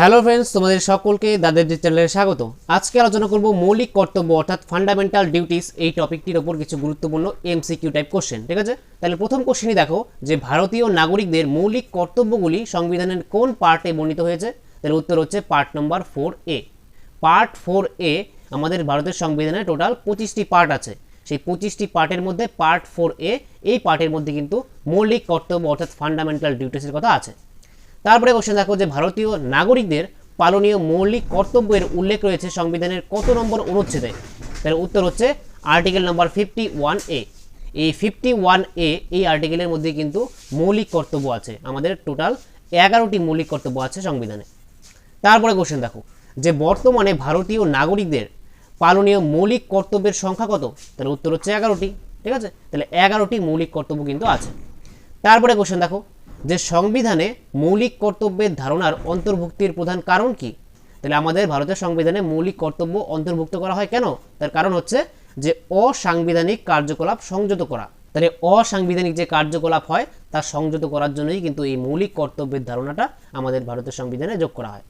Hello friends, তোমাদের সকলকে দাদের যে চ্যানেলে স্বাগত। আজকে আলোচনা করব মৌলিক কর্তব্য অর্থাৎ ফান্ডামেন্টাল ডিউটিস এই টপিকটির ওপর কিছু গুরুত্বপূর্ণ এমসিকিউ টাইপ কোশ্চেন ঠিক আছে? তাহলে প্রথম কোশ্চেনই দেখো যে ভারতীয় নাগরিকদের মৌলিক কর্তব্যগুলি সংবিধানের কোন পার্টে বর্ণিত হয়েছে? তাহলে উত্তর হচ্ছে part number four A part four A আমাদের ভারতের সংবিধানে টোটাল পঁচিশটি পার্ট আছে। সেই পঁচিশটি পার্টের মধ্যে পার্ট ফোর এ এই পার্টের মধ্যে কিন্তু মৌলিক কর্তব্য অর্থাৎ ফান্ডামেন্টাল ডিউটিসের কথা আছে। তারপরে কোশ্চেন দেখো যে ভারতীয় নাগরিকদের পালনীয় মৌলিক কর্তব্যের উল্লেখ রয়েছে সংবিধানের কত নম্বর অনুচ্ছেদে? তার উত্তর হচ্ছে article number fifty one A এই ফিফটি ওয়ান এ এই আর্টিকেলের মধ্যে কিন্তু মৌলিক কর্তব্য আছে। আমাদের টোটাল এগারোটি মৌলিক কর্তব্য আছে সংবিধানে। তারপরে কোশ্চেন দেখো যে বর্তমানে ভারতীয় নাগরিকদের পালনীয় মৌলিক কর্তব্যের সংখ্যা কত? তাহলে উত্তর হচ্ছে এগারোটি, ঠিক আছে? তাহলে এগারোটি মৌলিক কর্তব্য কিন্তু আছে। তারপরে কোশ্চেন দেখো যে সংবিধানে মৌলিক কর্তব্যের ধারণার অন্তর্ভুক্তির প্রধান কারণ কি? তাহলে আমাদের ভারতের সংবিধানে মৌলিক কর্তব্য অন্তর্ভুক্ত করা হয় কেন? তার কারণ হচ্ছে যে অসাংবিধানিক কার্যকলাপ সংযত করা। তাহলে অসাংবিধানিক যে কার্যকলাপ হয়, তা সংযত করার জন্যই কিন্তু এই মৌলিক কর্তব্যের ধারণাটা আমাদের ভারতের সংবিধানে যোগ করা হয়।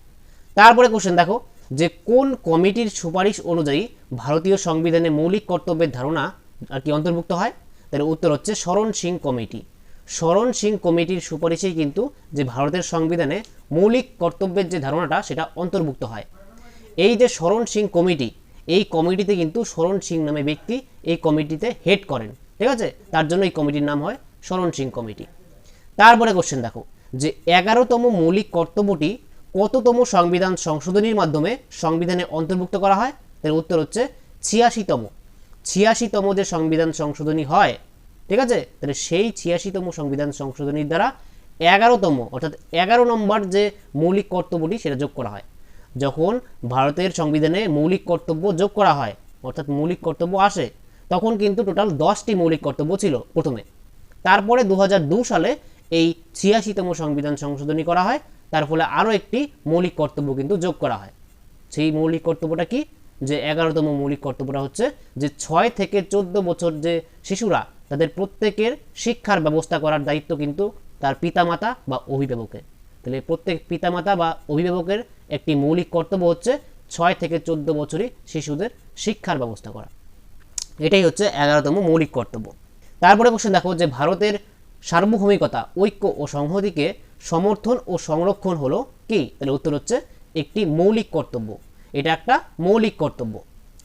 তারপরে কোশ্চেন দেখো, যে কোন কমিটির সুপারিশ অনুযায়ী ভারতীয় সংবিধানে মৌলিক কর্তব্যের ধারণা আর কি অন্তর্ভুক্ত হয়? তাহলে উত্তর হচ্ছে শরণ সিং কমিটি। শরণ সিং কমিটির সুপারিশেই কিন্তু যে ভারতের সংবিধানে মৌলিক কর্তব্যের যে ধারণাটা, সেটা অন্তর্ভুক্ত হয়। এই যে শরণ সিং কমিটি, এই কমিটিতে কিন্তু শরণ সিং নামে ব্যক্তি এই কমিটিতে হেড করেন। ঠিক আছে? তার জন্য এই কমিটির নাম হয় শরণ সিং কমিটি। তারপরে কোশ্চেন দেখো, যে এগারোতম মৌলিক কর্তব্যটি কততম সংবিধান সংশোধনীর মাধ্যমে সংবিধানে অন্তর্ভুক্ত করা হয়? তার উত্তর হচ্ছে ছিয়াশিতম। ছিয়াশিতম যে সংবিধান সংশোধনী হয় ঠিক আছে? তাহলে সেই ছিয়াশিতম সংবিধান সংশোধনীর দ্বারা এগারোতম, অর্থাৎ এগারো নম্বর যে মৌলিক কর্তব্যটি সেটা যোগ করা হয়। যখন ভারতের সংবিধানে মৌলিক কর্তব্য যোগ করা হয়, অর্থাৎ মৌলিক কর্তব্য আসে, তখন কিন্তু টোটাল দশটি মৌলিক কর্তব্য ছিল প্রথমে। তারপরে দু সালে এই ছিয়াশিতম সংবিধান সংশোধনী করা হয়, তার ফলে আরও একটি মৌলিক কর্তব্য কিন্তু যোগ করা হয়। সেই মৌলিক কর্তব্যটা কি? যে এগারোতম মৌলিক কর্তব্যটা হচ্ছে যে ছয় থেকে চোদ্দ বছর যে শিশুরা তাদের প্রত্যেকের শিক্ষার ব্যবস্থা করার দায়িত্ব কিন্তু তার পিতামাতা বা অভিভাবকের। তাহলে প্রত্যেক পিতামাতা বা অভিভাবকের একটি মৌলিক কর্তব্য হচ্ছে ছয় থেকে চোদ্দ বছরই শিশুদের শিক্ষার ব্যবস্থা করা। এটাই হচ্ছে এগারোতম মৌলিক কর্তব্য। তারপরে কোশ্চেন দেখো যে ভারতের সার্বভৌমিকতা, ঐক্য ও সংহতিকে সমর্থন ও সংরক্ষণ হলো কি? তাহলে উত্তর হচ্ছে একটি মৌলিক কর্তব্য। এটা একটা মৌলিক কর্তব্য।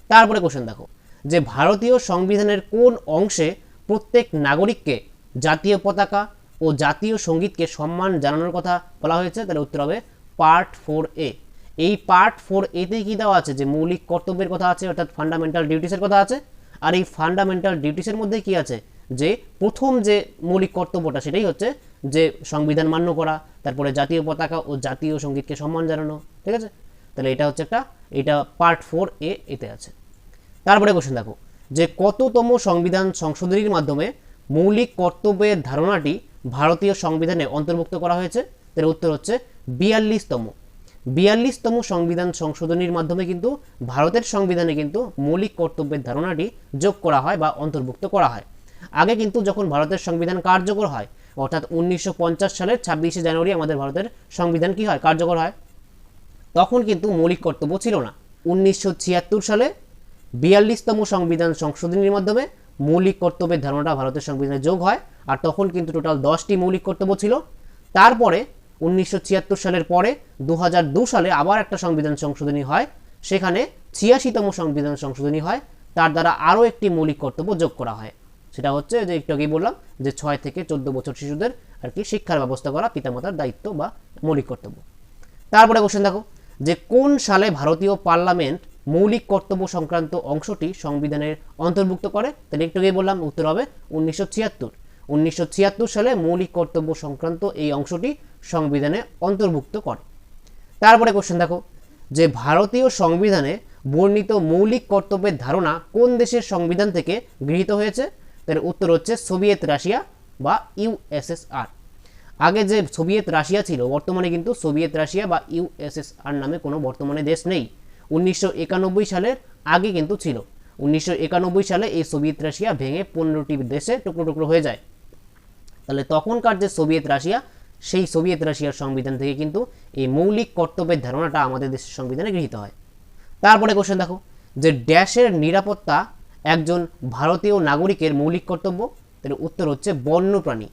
তারপরে কোশ্চেন দেখো যে ভারতীয় সংবিধানের কোন অংশে প্রত্যেক নাগরিককে জাতীয় পতাকা ও জাতীয় সঙ্গীতকে সম্মান জানানোর কথা বলা হয়েছে। তাহলে উত্তর হবে পার্ট ফোর এ। এই পার্ট ফোর এতে কি দেওয়া আছে? যে মৌলিক কর্তব্যের কথা আছে, অর্থাৎ ফান্ডামেন্টাল ডিউটিসের কথা আছে। আর এই ফান্ডামেন্টাল ডিউটিসের মধ্যে কি আছে? যে প্রথম যে মৌলিক কর্তব্যটা সেটাই হচ্ছে যে সংবিধান মান্য করা, তারপরে জাতীয় পতাকা ও জাতীয় সঙ্গীতকে সম্মান জানানো, ঠিক আছে? তাহলে এটা হচ্ছে একটা, এটা পার্ট ফোর এ এতে আছে। তারপরে কোশ্চেন দেখো। যে কততম সংবিধান সংশোধনীর মাধ্যমে মৌলিক কর্তব্যের ধারণাটি ভারতীয় সংবিধানে অন্তর্ভুক্ত করা হয়েছে? তার উত্তর হচ্ছে বিয়াল্লিশতম। বিয়াল্লিশতম সংবিধান সংশোধনীর মাধ্যমে কিন্তু ভারতের সংবিধানে কিন্তু মৌলিক কর্তব্যের ধারণাটি যোগ করা হয় বা অন্তর্ভুক্ত করা হয়। আগে কিন্তু যখন ভারতের সংবিধান কার্যকর হয়, অর্থাৎ উনিশশো সালের ছাব্বিশে জানুয়ারি আমাদের ভারতের সংবিধান কি হয়? কার্যকর হয়। তখন কিন্তু মৌলিক কর্তব্য ছিল না। উনিশশো ছিয়াত্তর সালে বিয়াল্লিশতম সংবিধান সংশোধনীর মাধ্যমে মৌলিক কর্তব্যের ধারণাটা ভারতের সংবিধানে যোগ হয়, আর তখন কিন্তু টোটাল দশটি মৌলিক কর্তব্য ছিল। তারপরে উনিশশো ছিয়াত্তর সালের পরে দু সালে আবার একটা সংবিধান সংশোধনী হয়, সেখানে ছিয়াশিতম সংবিধান সংশোধনী হয়। তার দ্বারা আরও একটি মৌলিক কর্তব্য যোগ করা হয়। সেটা হচ্ছে যে একটু আগেই বললাম যে ছয় থেকে চোদ্দ বছর শিশুদের আর কি শিক্ষার ব্যবস্থা করা, পিতামাতার দায়িত্ব বা মৌলিক কর্তব্য। তারপরে কোশ্চেন দেখো যে কোন সালে ভারতীয় পার্লামেন্ট মৌলিক কর্তব্য সংক্রান্ত অংশটি সংবিধানের অন্তর্ভুক্ত করে। তাহলে একটু আগেই বললাম, উত্তর হবে উনিশশো ছিয়াত্তর। উনিশশো সালে মৌলিক কর্তব্য সংক্রান্ত এই অংশটি সংবিধানে অন্তর্ভুক্ত করে। তারপরে কোশ্চেন দেখো, যে ভারতীয় সংবিধানে বর্ণিত মৌলিক কর্তব্যের ধারণা কোন দেশের সংবিধান থেকে গৃহীত হয়েছে? তার উত্তর হচ্ছে সোভিয়েত রাশিয়া বা ইউএসএসআর আগে যে সোভিয়েত রাশিয়া ছিল, বর্তমানে কিন্তু সোভিয়েত রাশিয়া বা ইউএসএসআর নামে কোনো বর্তমানে দেশ নেই। উনিশশো একানব্বই সালের আগে কিন্তু ছিল। উনিশশো একানব্বই সালে এই সোভিয়েত রাশিয়া ভেঙে পনেরোটি দেশে টুকরো টুকরো হয়ে যায়। তাহলে তখনকার যে সোভিয়েত রাশিয়া, সেই সোভিয়েত রাশিয়ার সংবিধান থেকে কিন্তু এই মৌলিক কর্তব্যের ধারণাটা আমাদের দেশের সংবিধানে গৃহীত হয়। তারপরে কোশ্চেন দেখো, যে ড্যাশের নিরাপত্তা একজন ভারতীয় নাগরিকের মৌলিক কর্তব্য, তাহলে উত্তর হচ্ছে বন্যপ্রাণী।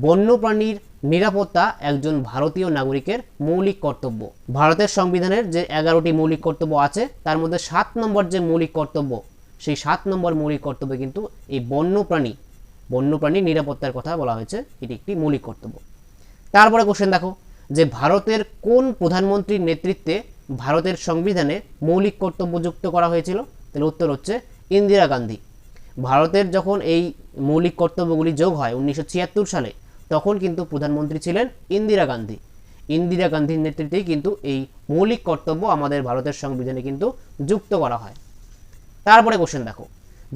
বন্যপ্রাণীর নিরাপত্তা একজন ভারতীয় নাগরিকের মৌলিক কর্তব্য। ভারতের সংবিধানের যে এগারোটি মৌলিক কর্তব্য আছে, তার মধ্যে সাত নম্বর যে মৌলিক কর্তব্য, সেই সাত নম্বর মৌলিক কর্তব্য কিন্তু এই বন্যপ্রাণী বন্যপ্রাণীর নিরাপত্তার কথা বলা হয়েছে, এটি একটি মৌলিক কর্তব্য। তারপরে কোশ্চেন দেখো, যে ভারতের কোন প্রধানমন্ত্রীর নেতৃত্বে ভারতের সংবিধানে মৌলিক কর্তব্য যুক্ত করা হয়েছিল? তাহলে উত্তর হচ্ছে ইন্দিরা গান্ধী। ভারতের যখন এই মৌলিক কর্তব্যগুলি যোগ হয়, উনিশশো ছিয়াত্তর সালে তখন কিন্তু প্রধানমন্ত্রী ছিলেন ইন্দিরা গান্ধী। ইন্দিরা গান্ধীর নেতৃত্বেই কিন্তু এই মৌলিক কর্তব্য আমাদের ভারতের সংবিধানে কিন্তু যুক্ত করা হয়। তারপরে কোশ্চেন দেখো,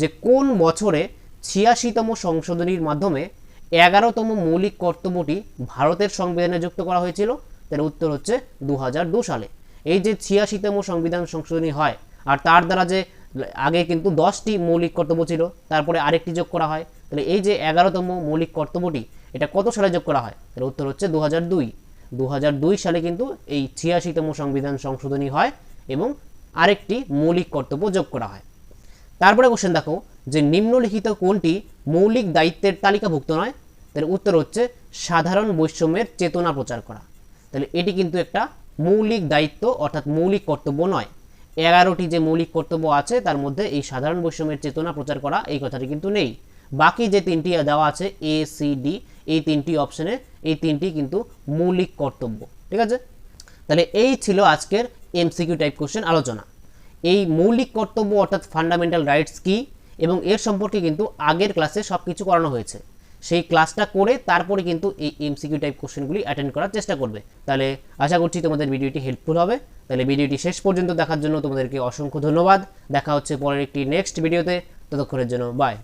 যে কোন বছরে ছিয়াশিতম সংশোধনীর মাধ্যমে এগারোতম মৌলিক কর্তব্যটি ভারতের সংবিধানে যুক্ত করা হয়েছিল? তার উত্তর হচ্ছে দু সালে। এই যে ছিয়াশিতম সংবিধান সংশোধনী হয়, আর তার দ্বারা যে আগে কিন্তু দশটি মৌলিক কর্তব্য ছিল, তারপরে আরেকটি যোগ করা হয়, তাহলে এই যে এগারোতম মৌলিক কর্তব্যটি এটা কত সালে যোগ করা হয়? তাহলে উত্তর হচ্ছে দু হাজার দুই। দু হাজার দুই সালে কিন্তু এই ছিয়াশিতম সংবিধান সংশোধনী হয় এবং আরেকটি মৌলিক কর্তব্য যোগ করা হয়। তারপরে কোশ্চেন দেখো, যে নিম্নলিখিত কোনটি মৌলিক দায়িত্বের তালিকাভুক্ত নয়? তাহলে উত্তর হচ্ছে সাধারণ বৈষম্যের চেতনা প্রচার করা। তাহলে এটি কিন্তু একটা মৌলিক দায়িত্ব অর্থাৎ মৌলিক কর্তব্য নয়। এগারোটি যে মৌলিক কর্তব্য আছে, তার মধ্যে এই সাধারণ বৈষম্যের চেতনা প্রচার করা এই কথাটি কিন্তু নেই। বাকি যে তিনটি দেওয়া আছে এ সি ডি এই তিনটি অপশনে এই তিনটি কিন্তু মৌলিক কর্তব্য, ঠিক আছে? তাহলে এই ছিল আজকের এমসিকিউ টাইপ কোশ্চেন আলোচনা। এই মৌলিক কর্তব্য অর্থাৎ ফান্ডামেন্টাল রাইটস কি এবং এর সম্পর্কে কিন্তু আগের ক্লাসে সব কিছু করানো হয়েছে। সেই ক্লাসটা করে তারপরে কিন্তু এই এমসিকিউ টাইপ কোশ্চেনগুলি অ্যাটেন্ড করার চেষ্টা করবে। তাহলে আশা করছি তোমাদের ভিডিওটি হেল্পফুল হবে। তাহলে ভিডিওটি শেষ পর্যন্ত দেখার জন্য তোমাদেরকে অসংখ্য ধন্যবাদ। দেখা হচ্ছে পরের একটি নেক্সট ভিডিওতে ততক্ষণের জন্য বাই